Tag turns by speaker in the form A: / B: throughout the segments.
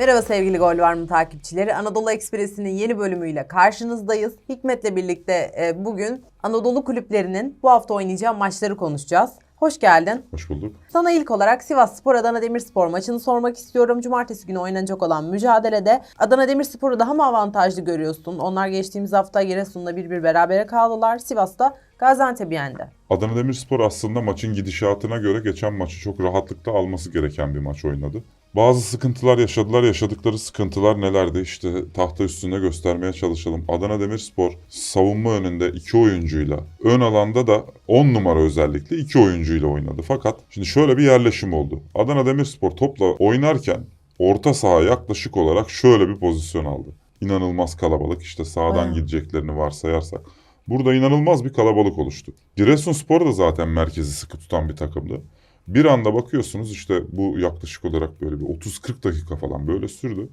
A: Merhaba sevgili Gol Var mı takipçileri? Anadolu Ekspresi'nin yeni bölümüyle karşınızdayız. Hikmet'le birlikte e, bugün Anadolu kulüplerinin bu hafta oynayacağı maçları konuşacağız. Hoş geldin.
B: Hoş bulduk.
A: Sana ilk olarak Sivas Spor Adana Demirspor maçını sormak istiyorum. Cumartesi günü oynanacak olan mücadelede Adana Demirspor'u daha mı avantajlı görüyorsun? Onlar geçtiğimiz hafta Giresun'la bir bir berabere kaldılar. Sivas'ta Gaziantep'i yendi.
B: Adana Demirspor aslında maçın gidişatına göre geçen maçı çok rahatlıkla alması gereken bir maç oynadı. Bazı sıkıntılar yaşadılar. Yaşadıkları sıkıntılar nelerdi? İşte tahta üstünde göstermeye çalışalım. Adana Demirspor savunma önünde iki oyuncuyla, ön alanda da 10 numara özellikle iki oyuncuyla oynadı. Fakat şimdi şöyle bir yerleşim oldu. Adana Demirspor topla oynarken orta saha yaklaşık olarak şöyle bir pozisyon aldı. İnanılmaz kalabalık. İşte sağdan
A: Aynen.
B: gideceklerini varsayarsak. Burada inanılmaz bir kalabalık oluştu. Giresunspor da zaten merkezi sıkı tutan bir takımdı. Bir anda bakıyorsunuz işte bu yaklaşık olarak böyle bir 30-40 dakika falan böyle sürdü.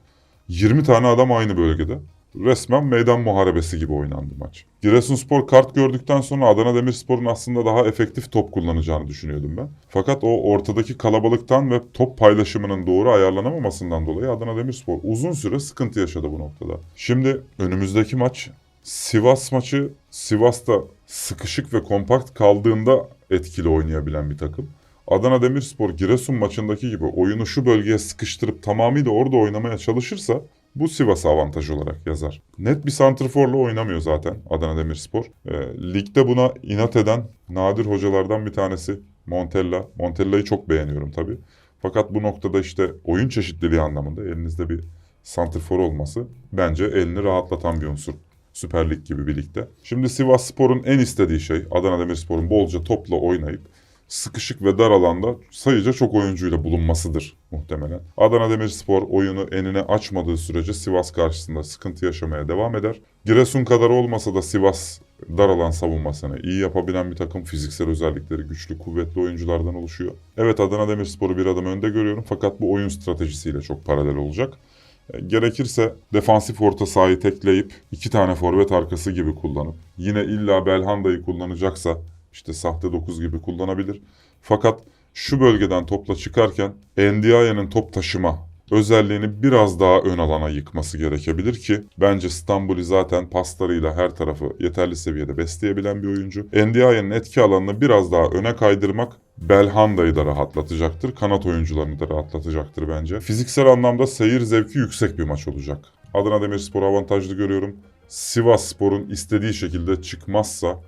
B: 20 tane adam aynı bölgede. Resmen meydan muharebesi gibi oynandı maç. Giresunspor kart gördükten sonra Adana Demirspor'un aslında daha efektif top kullanacağını düşünüyordum ben. Fakat o ortadaki kalabalıktan ve top paylaşımının doğru ayarlanamamasından dolayı Adana Demirspor uzun süre sıkıntı yaşadı bu noktada. Şimdi önümüzdeki maç Sivas maçı Sivas'ta sıkışık ve kompakt kaldığında etkili oynayabilen bir takım. Adana Demirspor Giresun maçındaki gibi oyunu şu bölgeye sıkıştırıp tamamıyla orada oynamaya çalışırsa bu Sivas'a avantaj olarak yazar. Net bir santrforla oynamıyor zaten Adana Demirspor. Ee, ligde buna inat eden nadir hocalardan bir tanesi Montella. Montella'yı çok beğeniyorum tabii. Fakat bu noktada işte oyun çeşitliliği anlamında elinizde bir santrfor olması bence elini rahatlatan bir unsur. Süper Lig gibi bir ligde. Şimdi Sivas Spor'un en istediği şey Adana Demirspor'un bolca topla oynayıp sıkışık ve dar alanda sayıca çok oyuncuyla bulunmasıdır muhtemelen. Adana Demirspor oyunu enine açmadığı sürece Sivas karşısında sıkıntı yaşamaya devam eder. Giresun kadar olmasa da Sivas dar alan savunmasını iyi yapabilen bir takım fiziksel özellikleri güçlü kuvvetli oyunculardan oluşuyor. Evet Adana Demirspor'u bir adım önde görüyorum fakat bu oyun stratejisiyle çok paralel olacak. E, Gerekirse defansif orta sahayı tekleyip iki tane forvet arkası gibi kullanıp yine illa Belhanda'yı kullanacaksa işte sahte 9 gibi kullanabilir. Fakat şu bölgeden topla çıkarken Ndiaye'nin top taşıma özelliğini biraz daha ön alana yıkması gerekebilir ki bence Stambuli zaten paslarıyla her tarafı yeterli seviyede besleyebilen bir oyuncu. Ndiaye'nin etki alanını biraz daha öne kaydırmak Belhanda'yı da rahatlatacaktır. Kanat oyuncularını da rahatlatacaktır bence. Fiziksel anlamda seyir zevki yüksek bir maç olacak. Adana Demirspor'u avantajlı görüyorum. Sivas Spor'un istediği şekilde çıkmazsa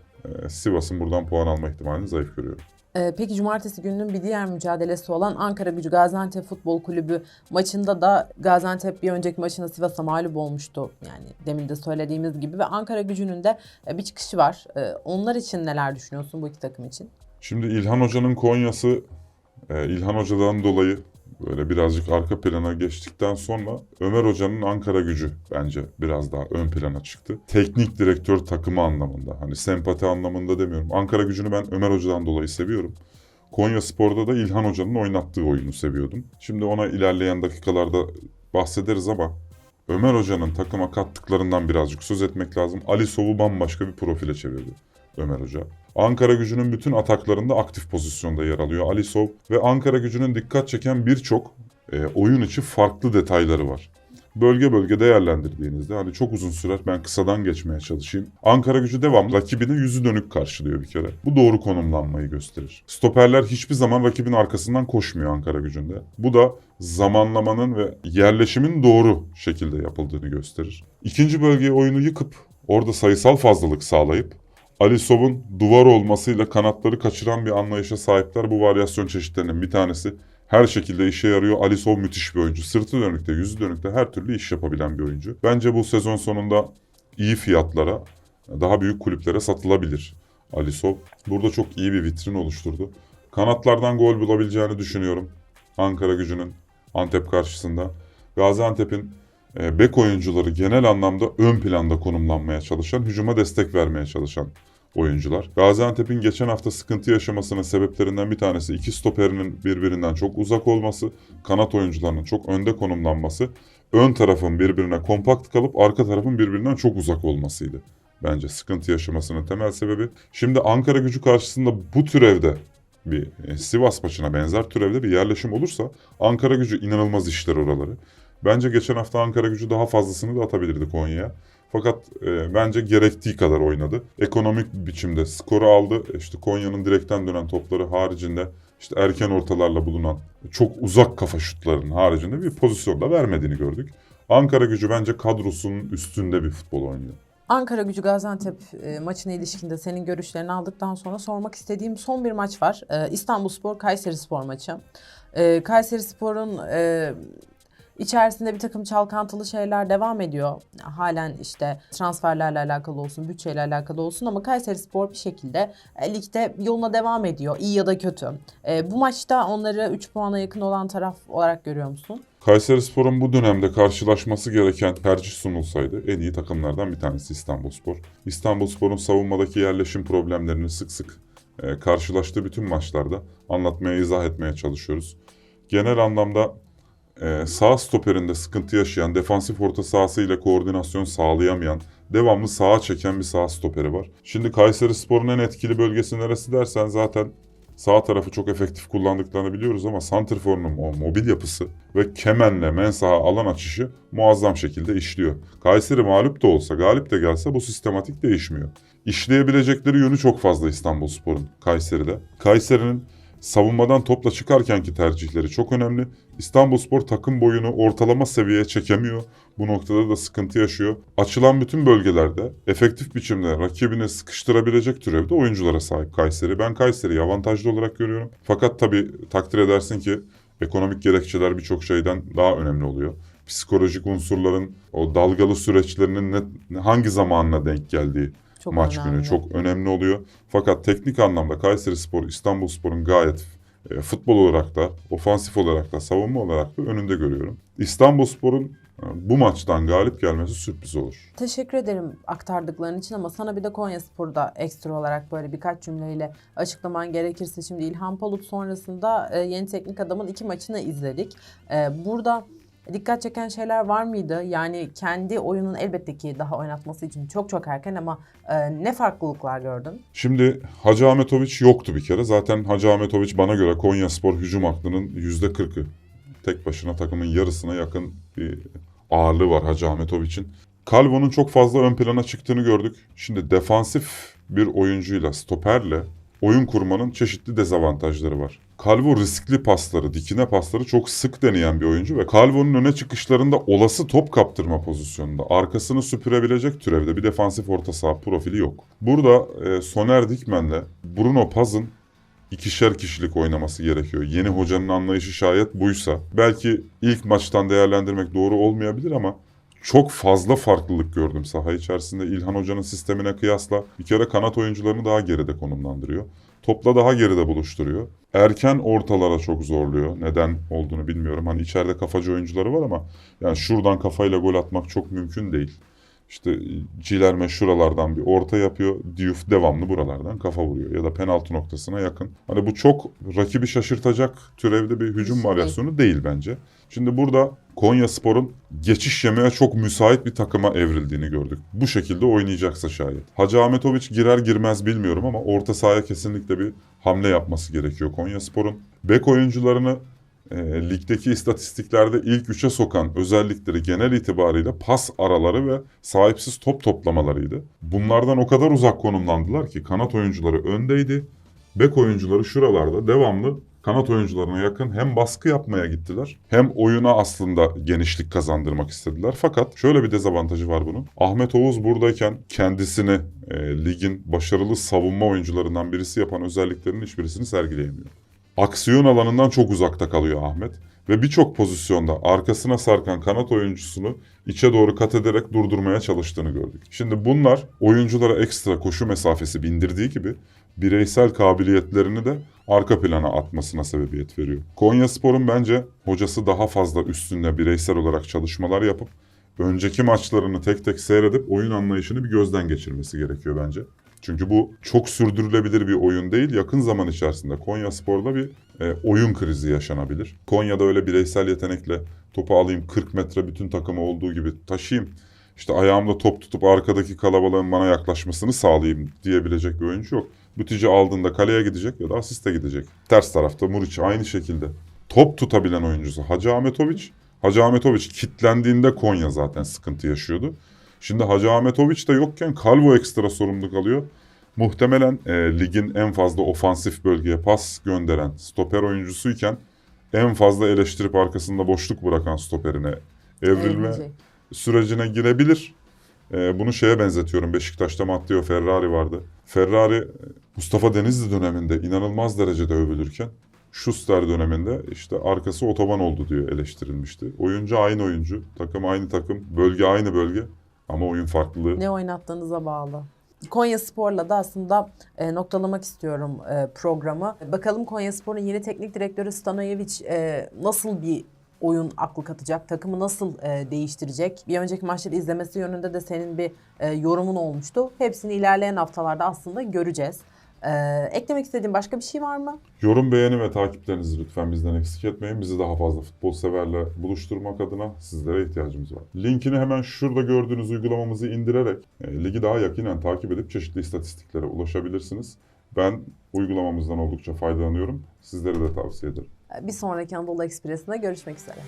B: Sivas'ın buradan puan alma ihtimalini zayıf görüyorum.
A: Ee, peki cumartesi gününün bir diğer mücadelesi olan Ankara Gücü Gaziantep Futbol Kulübü maçında da Gaziantep bir önceki maçında Sivas'a mağlup olmuştu. Yani demin de söylediğimiz gibi ve Ankara Gücü'nün de e, bir çıkışı var. Ee, onlar için neler düşünüyorsun bu iki takım için?
B: Şimdi İlhan Hoca'nın Konya'sı e, İlhan Hoca'dan dolayı böyle birazcık arka plana geçtikten sonra Ömer Hoca'nın Ankara gücü bence biraz daha ön plana çıktı. Teknik direktör takımı anlamında hani sempati anlamında demiyorum. Ankara gücünü ben Ömer Hoca'dan dolayı seviyorum. Konya Spor'da da İlhan Hoca'nın oynattığı oyunu seviyordum. Şimdi ona ilerleyen dakikalarda bahsederiz ama Ömer Hoca'nın takıma kattıklarından birazcık söz etmek lazım. Ali Sov'u bambaşka bir profile çevirdi Ömer Hoca. Ankara gücünün bütün ataklarında aktif pozisyonda yer alıyor Ali Sov ve Ankara gücünün dikkat çeken birçok e, oyun içi farklı detayları var. Bölge bölge değerlendirdiğinizde hani çok uzun sürer ben kısadan geçmeye çalışayım. Ankara gücü devamlı rakibini yüzü dönük karşılıyor bir kere. Bu doğru konumlanmayı gösterir. Stoperler hiçbir zaman rakibin arkasından koşmuyor Ankara gücünde. Bu da zamanlamanın ve yerleşimin doğru şekilde yapıldığını gösterir. İkinci bölgeye oyunu yıkıp orada sayısal fazlalık sağlayıp Ali Sov'un duvar olmasıyla kanatları kaçıran bir anlayışa sahipler. Bu varyasyon çeşitlerinin bir tanesi. Her şekilde işe yarıyor. Ali Sov müthiş bir oyuncu. Sırtı dönükte, yüzü dönükte her türlü iş yapabilen bir oyuncu. Bence bu sezon sonunda iyi fiyatlara, daha büyük kulüplere satılabilir Ali Sov. Burada çok iyi bir vitrin oluşturdu. Kanatlardan gol bulabileceğini düşünüyorum. Ankara gücünün Antep karşısında. Gaziantep'in bek oyuncuları genel anlamda ön planda konumlanmaya çalışan, hücuma destek vermeye çalışan oyuncular. Gaziantep'in geçen hafta sıkıntı yaşamasının sebeplerinden bir tanesi iki stoperinin birbirinden çok uzak olması, kanat oyuncularının çok önde konumlanması, ön tarafın birbirine kompakt kalıp arka tarafın birbirinden çok uzak olmasıydı. Bence sıkıntı yaşamasının temel sebebi. Şimdi Ankara gücü karşısında bu türevde bir e, Sivas maçına benzer türevde bir yerleşim olursa Ankara gücü inanılmaz işler oraları. Bence geçen hafta Ankara gücü daha fazlasını da atabilirdi Konya'ya. Fakat e, bence gerektiği kadar oynadı. Ekonomik biçimde skoru aldı. İşte Konya'nın direkten dönen topları haricinde işte erken ortalarla bulunan çok uzak kafa şutlarının haricinde bir pozisyonda vermediğini gördük. Ankara gücü bence kadrosunun üstünde bir futbol oynuyor.
A: Ankara Gücü Gaziantep e, maçına ilişkinde senin görüşlerini aldıktan sonra sormak istediğim son bir maç var. E, İstanbulspor Kayseri Spor maçı. E, Kayseri Spor'un e, içerisinde bir takım çalkantılı şeyler devam ediyor. Halen işte transferlerle alakalı olsun, bütçeyle alakalı olsun ama Kayseri Spor bir şekilde e, ligde yoluna devam ediyor. iyi ya da kötü. E, bu maçta onları 3 puana yakın olan taraf olarak görüyor musun?
B: Kayserispor'un bu dönemde karşılaşması gereken tercih sunulsaydı en iyi takımlardan bir tanesi İstanbulspor. İstanbulspor'un savunmadaki yerleşim problemlerini sık sık e, karşılaştığı bütün maçlarda anlatmaya, izah etmeye çalışıyoruz. Genel anlamda e, sağ stoperinde sıkıntı yaşayan, defansif orta sahasıyla koordinasyon sağlayamayan, devamlı sağa çeken bir sağ stoperi var. Şimdi Kayserispor'un en etkili bölgesi neresi dersen zaten Sağ tarafı çok efektif kullandıklarını biliyoruz ama Santrfor'un o mobil yapısı ve kemenle mensaha alan açışı muazzam şekilde işliyor. Kayseri mağlup da olsa, galip de gelse bu sistematik değişmiyor. İşleyebilecekleri yönü çok fazla İstanbulspor'un Kayseri'de. Kayseri'nin savunmadan topla çıkarkenki tercihleri çok önemli. İstanbulspor takım boyunu ortalama seviyeye çekemiyor. Bu noktada da sıkıntı yaşıyor. Açılan bütün bölgelerde efektif biçimde rakibini sıkıştırabilecek türevde oyunculara sahip Kayseri. Ben Kayseri'yi avantajlı olarak görüyorum. Fakat tabii takdir edersin ki ekonomik gerekçeler birçok şeyden daha önemli oluyor. Psikolojik unsurların o dalgalı süreçlerinin ne, hangi zamanına denk geldiği
A: Çok
B: maç
A: önemli.
B: günü çok önemli oluyor. Fakat teknik anlamda Kayseri Spor, İstanbul Spor'un gayet e, futbol olarak da, ofansif olarak da, savunma olarak da önünde görüyorum. İstanbul Spor'un e, bu maçtan galip gelmesi sürpriz olur.
A: Teşekkür ederim aktardıkların için ama sana bir de Konya Spor'da ekstra olarak böyle birkaç cümleyle açıklaman gerekirse şimdi İlhan Palut sonrasında e, yeni teknik adamın iki maçını izledik. E, burada dikkat çeken şeyler var mıydı? Yani kendi oyunun elbette ki daha oynatması için çok çok erken ama e, ne farklılıklar gördün?
B: Şimdi Hacı Ahmetoviç yoktu bir kere. Zaten Hacı Ahmetoviç bana göre Konya Spor hücum aklının %40'ı. Tek başına takımın yarısına yakın bir ağırlığı var Hacı Ahmetoviç'in. Calvo'nun çok fazla ön plana çıktığını gördük. Şimdi defansif bir oyuncuyla, stoperle oyun kurmanın çeşitli dezavantajları var. Calvo riskli pasları, dikine pasları çok sık deneyen bir oyuncu ve Calvo'nun öne çıkışlarında olası top kaptırma pozisyonunda arkasını süpürebilecek türevde bir defansif orta saha profili yok. Burada e, Soner Dikmen'le Bruno Paz'ın ikişer kişilik oynaması gerekiyor. Yeni hocanın anlayışı şayet buysa. Belki ilk maçtan değerlendirmek doğru olmayabilir ama çok fazla farklılık gördüm saha içerisinde. İlhan Hoca'nın sistemine kıyasla bir kere kanat oyuncularını daha geride konumlandırıyor. Topla daha geride buluşturuyor. Erken ortalara çok zorluyor. Neden olduğunu bilmiyorum. Hani içeride kafacı oyuncuları var ama yani şuradan kafayla gol atmak çok mümkün değil. İşte Cilerme şuralardan bir orta yapıyor. Diouf devamlı buralardan kafa vuruyor. Ya da penaltı noktasına yakın. Hani bu çok rakibi şaşırtacak türevde bir hücum varyasyonu değil bence. Şimdi burada Konya Spor'un geçiş yemeye çok müsait bir takıma evrildiğini gördük. Bu şekilde oynayacaksa şayet. Hacı Ahmetoviç girer girmez bilmiyorum ama orta sahaya kesinlikle bir hamle yapması gerekiyor Konya Spor'un. Bek oyuncularını e, ligdeki istatistiklerde ilk üçe sokan özellikleri genel itibariyle pas araları ve sahipsiz top toplamalarıydı. Bunlardan o kadar uzak konumlandılar ki kanat oyuncuları öndeydi. Bek oyuncuları şuralarda devamlı kanat oyuncularına yakın hem baskı yapmaya gittiler hem oyuna aslında genişlik kazandırmak istediler. Fakat şöyle bir dezavantajı var bunun. Ahmet Oğuz buradayken kendisini e, ligin başarılı savunma oyuncularından birisi yapan özelliklerinin hiçbirisini sergileyemiyor aksiyon alanından çok uzakta kalıyor Ahmet. Ve birçok pozisyonda arkasına sarkan kanat oyuncusunu içe doğru kat ederek durdurmaya çalıştığını gördük. Şimdi bunlar oyunculara ekstra koşu mesafesi bindirdiği gibi bireysel kabiliyetlerini de arka plana atmasına sebebiyet veriyor. Konya Spor'un bence hocası daha fazla üstünde bireysel olarak çalışmalar yapıp önceki maçlarını tek tek seyredip oyun anlayışını bir gözden geçirmesi gerekiyor bence. Çünkü bu çok sürdürülebilir bir oyun değil. Yakın zaman içerisinde Konya Spor'da bir e, oyun krizi yaşanabilir. Konya'da öyle bireysel yetenekle topu alayım 40 metre bütün takımı olduğu gibi taşıyayım. İşte ayağımla top tutup arkadaki kalabalığın bana yaklaşmasını sağlayayım diyebilecek bir oyuncu yok. Bütücü aldığında kaleye gidecek ya da asiste gidecek. Ters tarafta Muriç aynı şekilde. Top tutabilen oyuncusu Hacı Ahmetoviç Hacı Ahmetoviç kitlendiğinde Konya zaten sıkıntı yaşıyordu. Şimdi Hacı Ahmetoviç de yokken Calvo ekstra sorumluluk alıyor. Muhtemelen e, ligin en fazla ofansif bölgeye pas gönderen stoper oyuncusuyken en fazla eleştirip arkasında boşluk bırakan stoperine evrilme
A: Evrilecek.
B: sürecine girebilir. Ee, bunu şeye benzetiyorum. Beşiktaş'ta Matteo Ferrari vardı. Ferrari e, Mustafa Denizli döneminde inanılmaz derecede övülürken Schuster döneminde işte arkası otoban oldu diyor eleştirilmişti. Oyuncu aynı oyuncu, takım aynı takım, bölge aynı bölge ama oyun farklılığı.
A: Ne oynattığınıza bağlı. Konya Spor'la da aslında e, noktalamak istiyorum e, programı. Bakalım Konya Spor'un yeni teknik direktörü Stanojevic e, nasıl bir oyun aklı katacak, takımı nasıl e, değiştirecek? Bir önceki maçları izlemesi yönünde de senin bir e, yorumun olmuştu. Hepsini ilerleyen haftalarda aslında göreceğiz. E, eklemek istediğin başka bir şey var mı?
B: Yorum, beğeni ve takiplerinizi lütfen bizden eksik etmeyin. Bizi daha fazla futbol severle buluşturmak adına sizlere ihtiyacımız var. Linkini hemen şurada gördüğünüz uygulamamızı indirerek e, ligi daha yakinen takip edip çeşitli istatistiklere ulaşabilirsiniz. Ben uygulamamızdan oldukça faydalanıyorum. Sizlere de tavsiye ederim.
A: Bir sonraki Anadolu Ekspresi'nde görüşmek üzere.